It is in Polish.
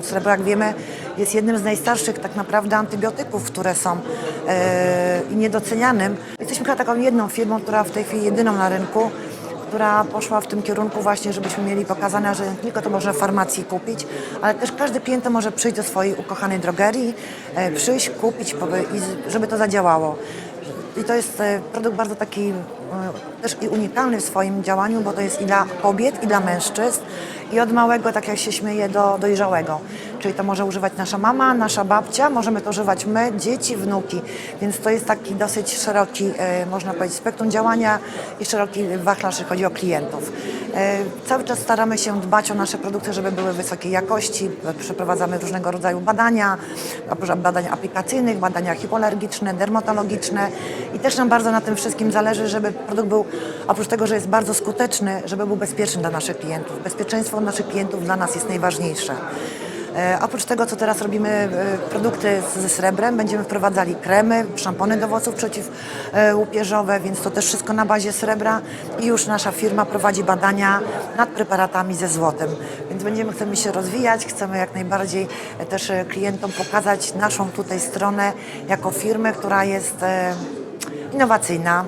Srebro, jak wiemy, jest jednym z najstarszych tak naprawdę antybiotyków, które są i niedocenianym. Jesteśmy chyba taką jedną firmą, która w tej chwili jedyną na rynku, która poszła w tym kierunku właśnie, żebyśmy mieli pokazane, że nie tylko to można w farmacji kupić, ale też każdy klient może przyjść do swojej ukochanej drogerii, e, przyjść, kupić żeby to zadziałało. I to jest e, produkt bardzo taki e, też i unikalny w swoim działaniu, bo to jest i dla kobiet, i dla mężczyzn, i od małego, tak jak się śmieje, do dojrzałego. Czyli to może używać nasza mama, nasza babcia, możemy to używać my, dzieci, wnuki. Więc to jest taki dosyć szeroki, e, można powiedzieć, spektrum działania i szeroki wachlarz, jeśli chodzi o klientów. Cały czas staramy się dbać o nasze produkty, żeby były wysokiej jakości. Przeprowadzamy różnego rodzaju badania, badań aplikacyjnych, badania hipoalergiczne, dermatologiczne i też nam bardzo na tym wszystkim zależy, żeby produkt był, oprócz tego, że jest bardzo skuteczny, żeby był bezpieczny dla naszych klientów. Bezpieczeństwo naszych klientów dla nas jest najważniejsze. E, oprócz tego, co teraz robimy, e, produkty ze srebrem, będziemy wprowadzali kremy, szampony do włosów przeciwłupieżowe, więc to też wszystko na bazie srebra i już nasza firma prowadzi badania nad preparatami ze złotem. Więc będziemy, chcemy się rozwijać, chcemy jak najbardziej e, też e, klientom pokazać naszą tutaj stronę jako firmę, która jest e, innowacyjna,